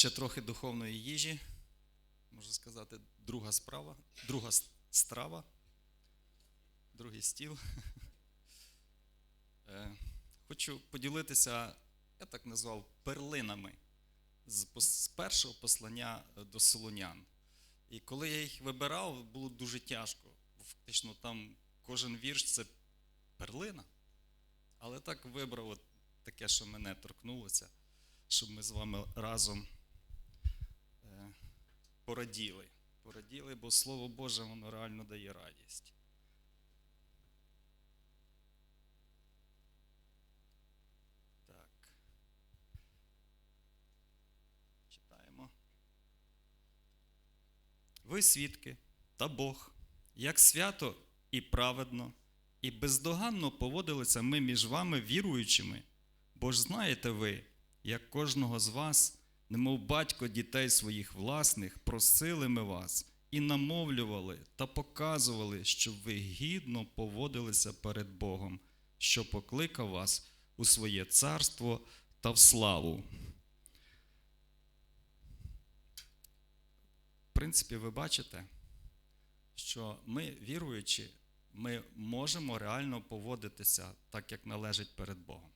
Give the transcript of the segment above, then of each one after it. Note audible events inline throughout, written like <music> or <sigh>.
Ще трохи духовної їжі, можна сказати, друга справа, друга страва, другий стіл. <laughs> Е, Хочу поділитися, я так назвав, перлинами з першого послання е, до Солонян. І коли я їх вибирав, було дуже тяжко. Бо фактично там кожен вірш це перлина. Але так вибрав от таке, що мене торкнулося, щоб ми з вами разом пораділи. Пораділи, бо Слово Боже, воно реально дає радість. Так. Читаємо. Ви свідки та Бог, як свято і праведно, і бездоганно поводилися ми між вами віруючими, бо ж знаєте ви, як кожного з вас, немов батько дітей своїх власних, просили ми вас і намовлювали та показували, щоб ви гідно поводилися перед Богом, що покликав вас у своє царство та в славу. В принципі, ви бачите, що ми, віруючи, ми можемо реально поводитися так, як належить перед Богом.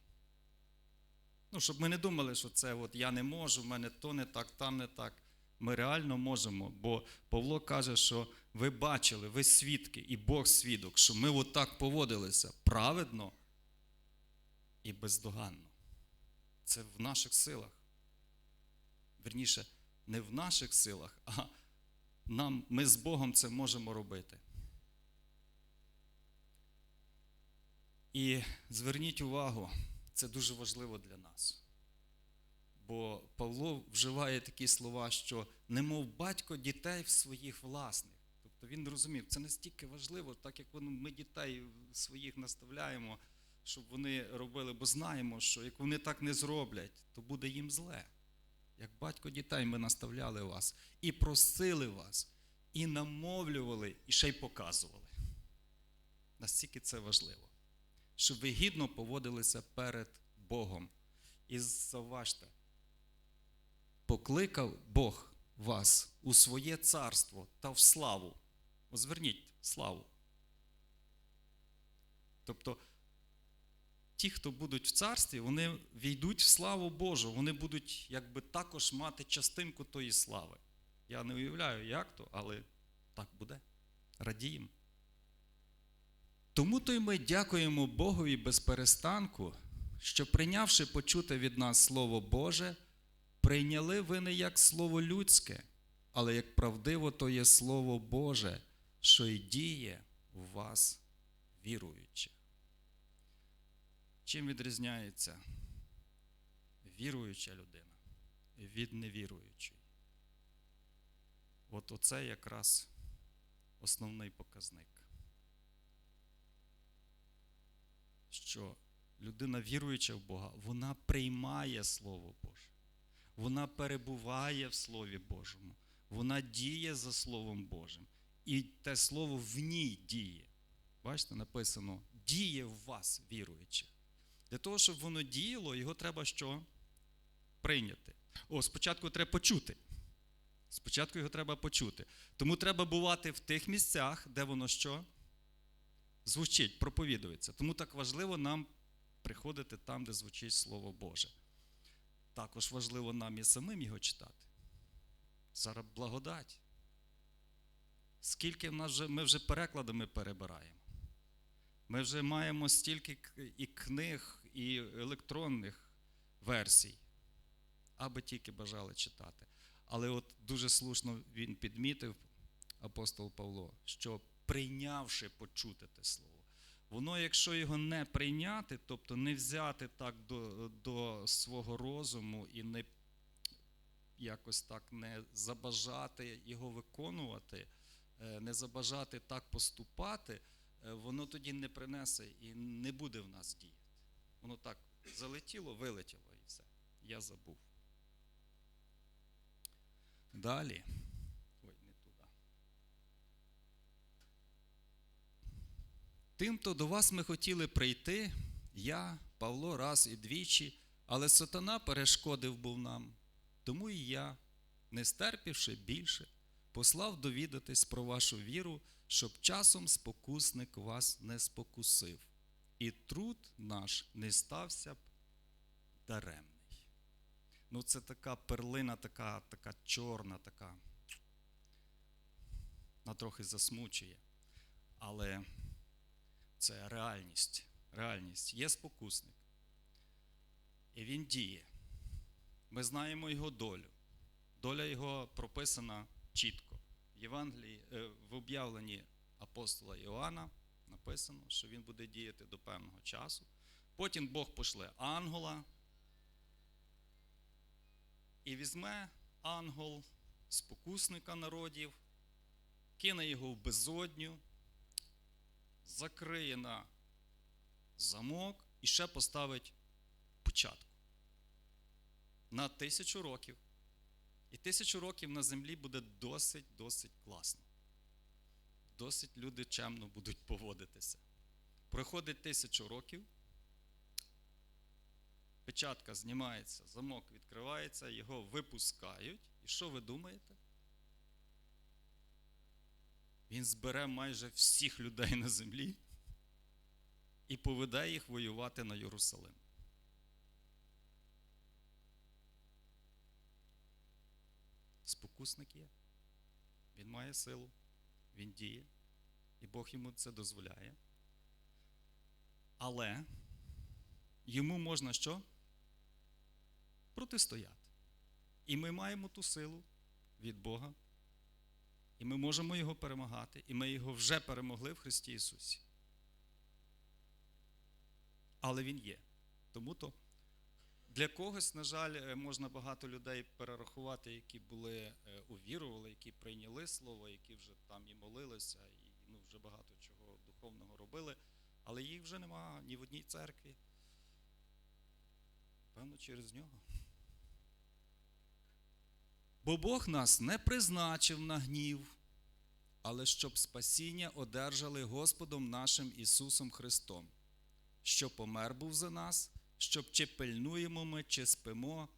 Ну, щоб ми не думали, що це от я не можу, в мене то не так, там не так. Ми реально можемо, бо Павло каже, що ви бачили, ви свідки, і Бог свідок, що ми отак поводилися праведно і бездоганно. Це в наших силах. Верніше, не в наших силах, а нам, ми з Богом це можемо робити. І зверніть увагу, це дуже важливо для нас. Бо Павло вживає такі слова, що немов батько дітей в своїх власних. Тобто він розумів, це настільки важливо, так як ми дітей своїх наставляємо, щоб вони робили, бо знаємо, що як вони так не зроблять, то буде їм зле. Як батько дітей ми наставляли вас і просили вас, і намовлювали, і ще й показували. Настільки це важливо, щоб ви гідно поводилися перед Богом. І заважте, покликав Бог вас у своє царство та в славу. Зверніть славу. Тобто, ті, хто будуть в царстві, вони війдуть в славу Божу, вони будуть якби також мати частинку тої слави. Я не уявляю, як то, але так буде. Радіємо. Тому то й ми дякуємо Богові без перестанку, що прийнявши почуте від нас Слово Боже, прийняли ви не як Слово людське, але як правдиво то є Слово Боже, що й діє у вас віруючих. Чим відрізняється віруюча людина від невіруючої? От оце якраз основний показник. Що людина віруюча в Бога, вона приймає Слово Боже, вона перебуває в Слові Божому, вона діє за Словом Божим. І те слово в ній діє. Бачите, написано: діє в вас, віруючи. Для того, щоб воно діяло, його треба що? Прийняти. О, спочатку треба почути. Спочатку його треба почути. Тому треба бувати в тих місцях, де воно що? Звучить, проповідується. Тому так важливо нам приходити там, де звучить Слово Боже. Також важливо нам і самим його читати. Зараз благодать. Скільки в нас вже, ми вже перекладами перебираємо. Ми вже маємо стільки і книг, і електронних версій, аби тільки бажали читати. Але от дуже слушно він підмітив, апостол Павло, що прийнявши почути те слово, воно, якщо його не прийняти, тобто не взяти так до, до свого розуму і не якось так не забажати його виконувати, е, не забажати так поступати, е, воно тоді не принесе і не буде в нас діяти. Воно так залетіло, вилетіло і все. Я забув. Далі. Ой, не туди. Тим-то до вас ми хотіли прийти, я, Павло, раз і двічі, але сатана перешкодив був нам. Тому і я, не стерпівши більше, послав довідатись про вашу віру, щоб часом спокусник вас не спокусив, і труд наш не стався б даремний. Ну, це така перлина, така, така чорна, така. Вона трохи засмучує. Але це реальність. Реальність. Є спокусник. І він діє. Ми знаємо його долю. Доля його прописана чітко. В Євангелії, е, в об'явленні апостола Іоанна написано, що він буде діяти до певного часу. Потім Бог пошле ангела. І візьме ангел спокусника народів, кине його в безодню, закриє на замок і ще поставить початку. На тисячу років. І тисячу років на землі буде досить, досить класно. Досить люди чемно будуть поводитися. Проходить тисячу років, печатка знімається, замок відкривається, його випускають. І що ви думаєте? Він збере майже всіх людей на землі і поведе їх воювати на Єрусалим. Спокусник є. Він має силу, він діє, і Бог йому це дозволяє. Але йому можна що? Протистояти. І ми маємо ту силу від Бога, і ми можемо його перемагати, і ми його вже перемогли в Христі Ісусі. Але Він є. Тому то для когось, на жаль, е, можна багато людей перерахувати, які були е, увірували, які прийняли слово, які вже там і молилися, і ну, вже багато чого духовного робили, але їх вже нема ні в одній церкві. Певно, через нього. Бо Бог нас не призначив на гнів, але щоб спасіння одержали Господом нашим Ісусом Христом, що помер був за нас, щоб чи пильнуємо ми, чи спимо,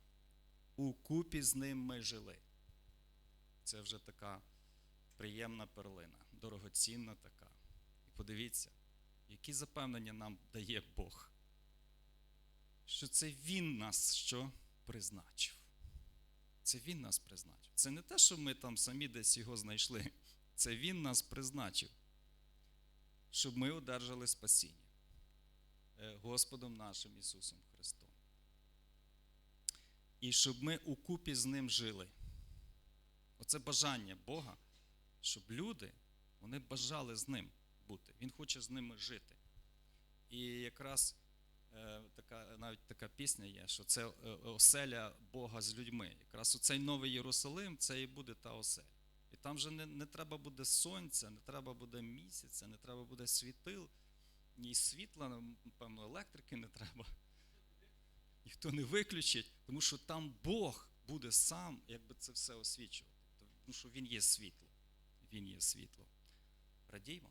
у купі з ним ми жили. Це вже така приємна перлина, дорогоцінна така. І подивіться, які запевнення нам дає Бог, що це Він нас що призначив. Це Він нас призначив. Це не те, що ми там самі десь його знайшли. Це Він нас призначив, щоб ми одержали спасіння е, Господом нашим Ісусом Христом. І щоб ми укупі з Ним жили. Оце бажання Бога, щоб люди вони бажали з Ним бути. Він хоче з ними жити. І якраз така, навіть така пісня є, що це е, оселя Бога з людьми. Якраз оцей новий Єрусалим це і буде та оселя. І там вже не, не треба буде сонця, не треба буде місяця, не треба буде світил, ні світла, напевно, електрики не треба. Ніхто не виключить, тому що там Бог буде сам, якби це все освічувати. Тому що Він є світло. Він є світло. Радіймо.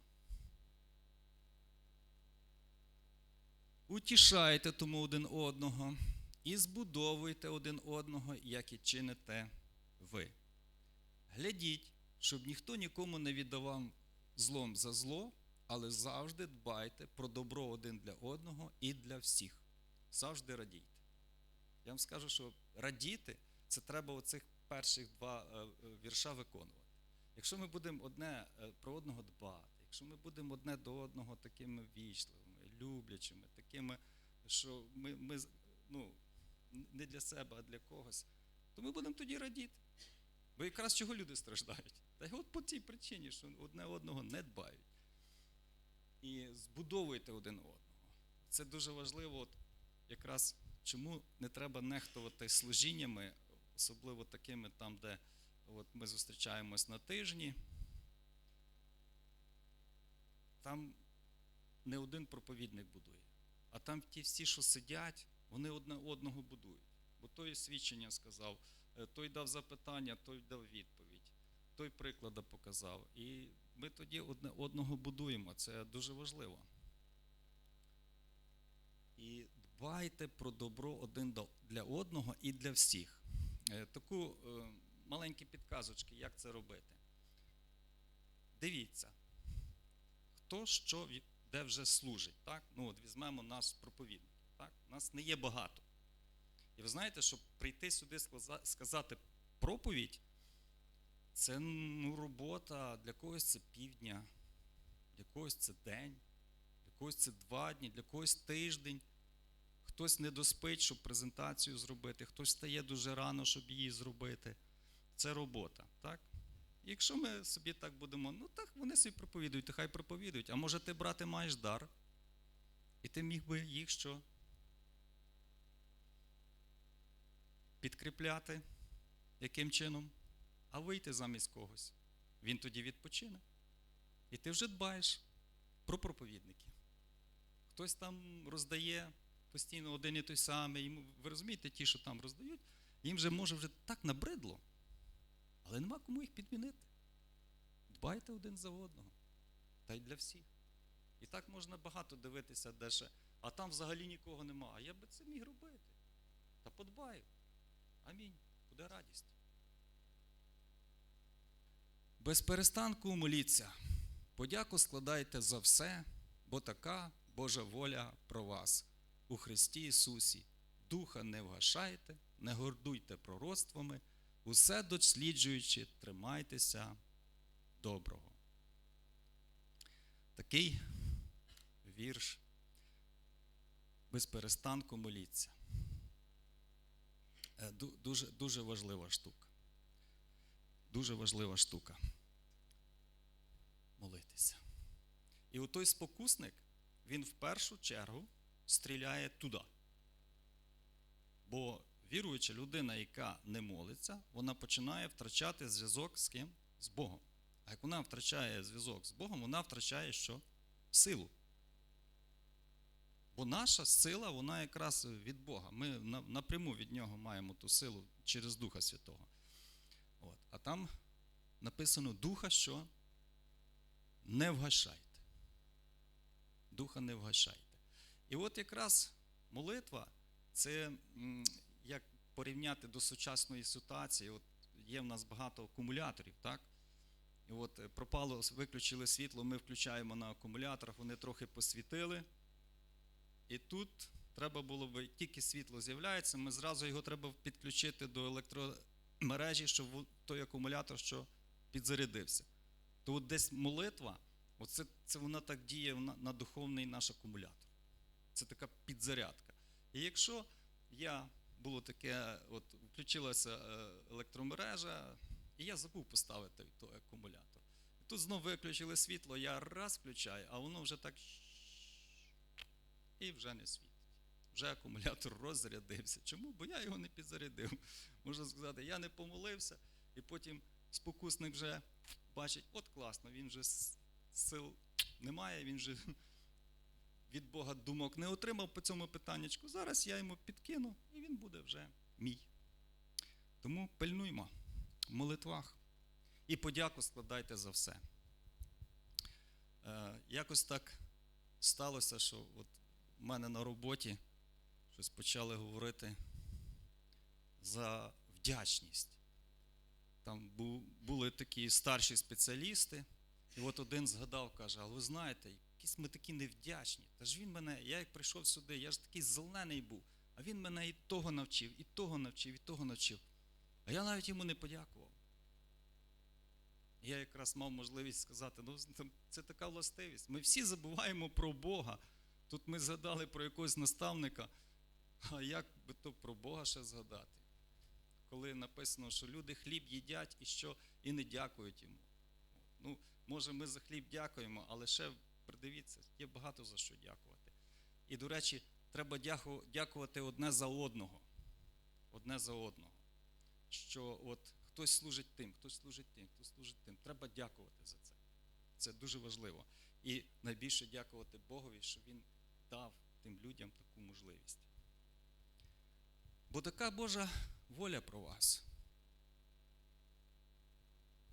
Утішайте тому один одного і збудовуйте один одного, як і чините ви. Глядіть, щоб ніхто нікому не віддавав злом за зло, але завжди дбайте про добро один для одного і для всіх. Завжди радійте. Я вам скажу, що радіти це треба оцих перших два е, вірша виконувати. Якщо ми будемо одне е, про одного дбати, якщо ми будемо одне до одного такими вічливими, люблячими, такими, що ми, ми ну, не для себе, а для когось, то ми будемо тоді радіти. Бо якраз чого люди страждають? Та й от по цій причині, що одне одного не дбають. І збудовуйте один одного. Це дуже важливо, от якраз чому не треба нехтувати служіннями, особливо такими там, де от ми зустрічаємось на тижні. Там не один проповідник будує, а там ті всі, що сидять, вони одне одного будують. Бо той свідчення сказав, той дав запитання, той дав відповідь, той приклади показав. І ми тоді одне одного будуємо. Це дуже важливо. І дбайте про добро один для одного і для всіх. е, таку е, маленькі підказочки, як це робити. Дивіться, хто що де вже служить. Так? Ну, от візьмемо нас проповідників. Так? Нас не є багато. І ви знаєте, щоб прийти сюди сказати проповідь, це ну, робота для когось це півдня, для когось це день, для когось це два дні, для когось тиждень. Хтось не доспить, щоб презентацію зробити, хтось стає дуже рано, щоб її зробити. Це робота. Так? Якщо ми собі так будемо, ну так вони собі проповідують, то хай проповідують. А може ти, брате, маєш дар? І ти міг би їх що? Підкріпляти? Яким чином? А вийти замість когось. Він тоді відпочине. І ти вже дбаєш про проповідників. Хтось там роздає постійно один і той самий. Ви розумієте, ті, що там роздають, їм вже може вже так набридло, але нема кому їх підмінити. Дбайте один за одного. Та й для всіх. І так можна багато дивитися, де ще. А там взагалі нікого нема. А я би це міг робити. Та подбаю. Амінь. Буде радість. Без перестанку моліться. Подяку складайте за все, бо така Божа воля про вас у Христі Ісусі. Духа не вгашайте, не гордуйте пророцтвами, усе досліджуючи, тримайтеся доброго. Такий вірш. Без перестанку моліться. Е, Дуже, дуже важлива штука. Дуже важлива штука. Молитися. І у той спокусник, він в першу чергу стріляє туди. Бо віруюча людина, яка не молиться, вона починає втрачати зв'язок з ким? З Богом. А як вона втрачає зв'язок з Богом, вона втрачає що? Силу. Бо наша сила, вона якраз від Бога. Ми напряму від нього маємо ту силу через Духа Святого. От. А там написано Духа, що не вгашайте. Духа не вгашайте. І от якраз молитва це як порівняти до сучасної ситуації. От є в нас багато акумуляторів, так? І от е, пропало, виключили світло, ми включаємо на акумуляторах, вони трохи посвітили. І тут треба було би, тільки світло з'являється, ми зразу його треба підключити до електромережі, щоб той акумулятор що підзарядився. То от десь молитва, оце, це вона так діє на, на духовний наш акумулятор. Це така підзарядка. І якщо я було таке, от включилася е, електромережа, і я забув поставити той акумулятор. Тут знову виключили світло, я раз включаю, а воно вже так і вже не світить. Вже акумулятор <laughs> розрядився. Чому? Бо я його не підзарядив. Можна сказати, я не помолився, і потім спокусник вже бачить, от класно, він вже сил немає, він вже від Бога думок не отримав по цьому питаннячку. Зараз я йому підкину, і він буде вже мій. Тому пильнуймо в молитвах і подяку складайте за все. Е, якось так сталося, що от в мене на роботі щось почали говорити за вдячність. Там бу- були такі старші спеціалісти, і от один згадав, каже: а ви знаєте, якісь ми такі невдячні. Та ж він мене, я як прийшов сюди, я ж такий зелений був, а він мене і того навчив, і того навчив, і того навчив. А я навіть йому не подякував. Я якраз мав можливість сказати, ну це така властивість. Ми всі забуваємо про Бога. Тут ми згадали про якогось наставника, а як би то про Бога ще згадати? Коли написано, що люди хліб їдять і що і не дякують йому. Ну, може, ми за хліб дякуємо, але ще придивіться, є багато за що дякувати. І, до речі, треба дякувати одне за одного. Одне за одного. Що от хтось служить тим, хтось служить тим, хтось служить тим. Треба дякувати за це. Це дуже важливо. І найбільше дякувати Богові, що Він дав тим людям таку можливість. Бо така Божа воля про вас.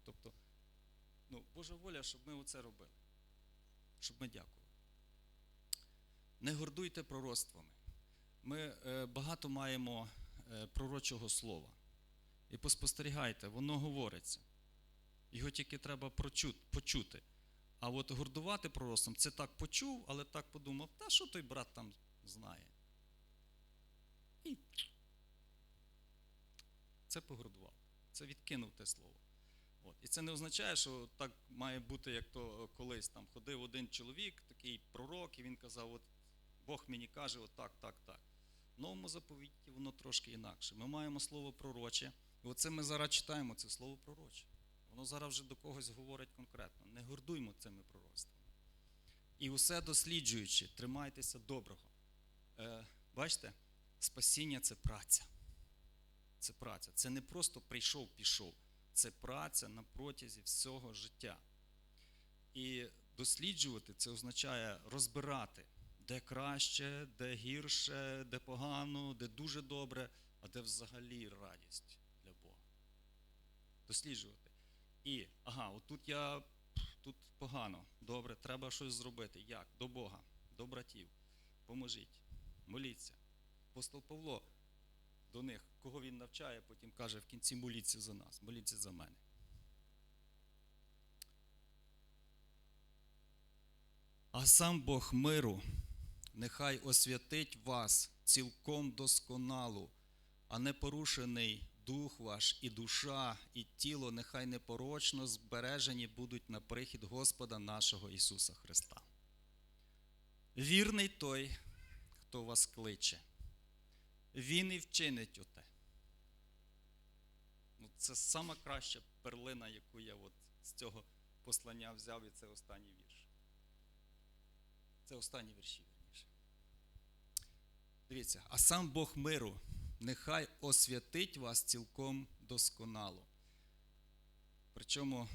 Тобто, ну, Божа воля, щоб ми оце робили, щоб ми дякували. Не гордуйте пророцтвами. Ми е, багато маємо е, пророчого слова. і поспостерігайте, воно говориться. Його тільки треба почути. А от гордувати пророцтвом це так почув, але так подумав, та що той брат там знає. І це погордував. Це відкинув те слово. От. І це не означає, що так має бути, як то колись там ходив один чоловік, такий пророк, і він казав: от Бог мені каже, от так, так, так. В новому заповіті воно трошки інакше. Ми маємо слово пророче, і оце ми зараз читаємо, це слово пророче. Воно зараз вже до когось говорить конкретно. Не гордуймо цими пророцтвами. І усе досліджуючи, тримайтеся доброго. Е, бачите, спасіння це праця. Це праця. Це не просто прийшов, пішов. Це праця на протязі всього життя. І досліджувати це означає розбирати, де краще, де гірше, де погано, де дуже добре, а де взагалі радість для Бога. Досліджувати. І, ага, отут я тут погано, добре, треба щось зробити. Як? До Бога, до братів. Поможіть, моліться. Апостол Павло до них, кого він навчає, потім каже в кінці моліться за нас, моліться за мене. А сам Бог миру нехай освятить вас цілком досконалу, а непорушений дух ваш і душа, і тіло нехай непорочно збережені будуть на прихід Господа нашого Ісуса Христа. Вірний той, хто вас кличе. Він і вчинить оте. Це сама краща перлина, яку я от з цього послання взяв, і це останній вірш. Це останні вірші, вірніше. Дивіться, а сам Бог миру нехай освятить вас цілком досконало. Причому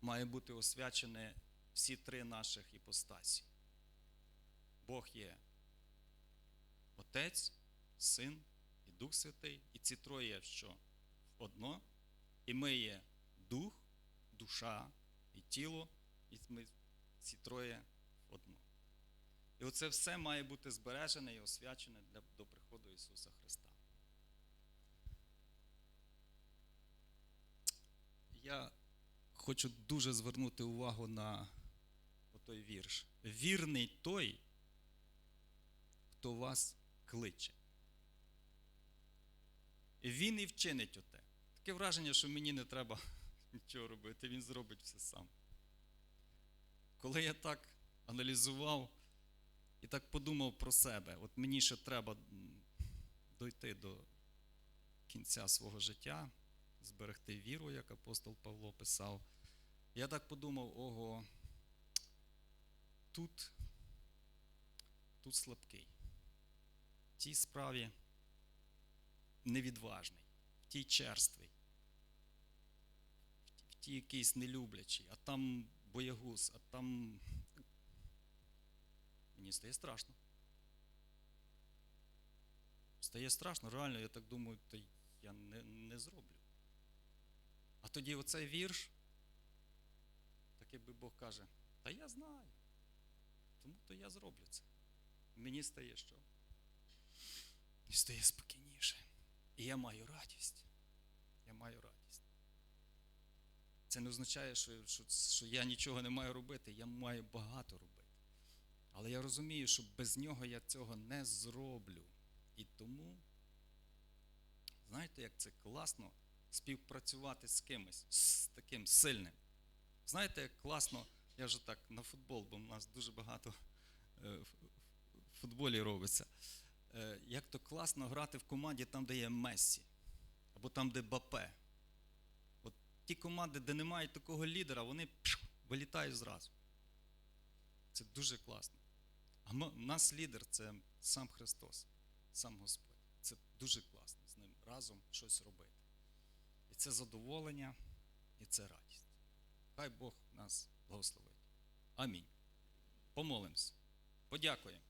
має бути освячені всі три наших іпостасі. Бог є Отець, Син і Дух Святий. І ці троє що? Одно. І ми є дух, душа і тіло, і ми ці троє одно. І оце все має бути збережене і освячене для, до приходу Ісуса Христа. Я хочу дуже звернути увагу на той вірш. Вірний той, хто вас кличе. Він і вчинить оте. Таке враження, що мені не треба <laughs> нічого робити, він зробить все сам. Коли я так аналізував і так подумав про себе, от мені ще треба дойти до кінця свого життя, зберегти віру, як апостол Павло писав. Я так подумав, ого, тут, тут слабкий в тій справі невідважний, в тій черствий, в тій якийсь нелюблячий, а там боягуз, а там. Мені стає страшно. Стає страшно, реально, я так думаю, то я не, не зроблю. А тоді оцей вірш, так якби Бог каже, та я знаю, тому то я зроблю це. Мені стає що? І стає спокійніше. І я маю радість. Я маю радість. Це не означає, що, що, що я нічого не маю робити, я маю багато робити. Але я розумію, що без нього я цього не зроблю. І тому, знаєте, як це класно співпрацювати з кимось, з таким сильним. Знаєте, як класно, я вже так на футбол, бо в нас дуже багато в футболі робиться як то класно грати в команді там, де є Мессі, або там, де Бапе. Ті команди, де немає такого лідера, вони пш, вилітають зразу. Це дуже класно. А ми, нас лідер це сам Христос, сам Господь. Це дуже класно з ним разом щось робити. І це задоволення, і це радість. Хай Бог нас благословить. Амінь. Помолимось. Подякуємо.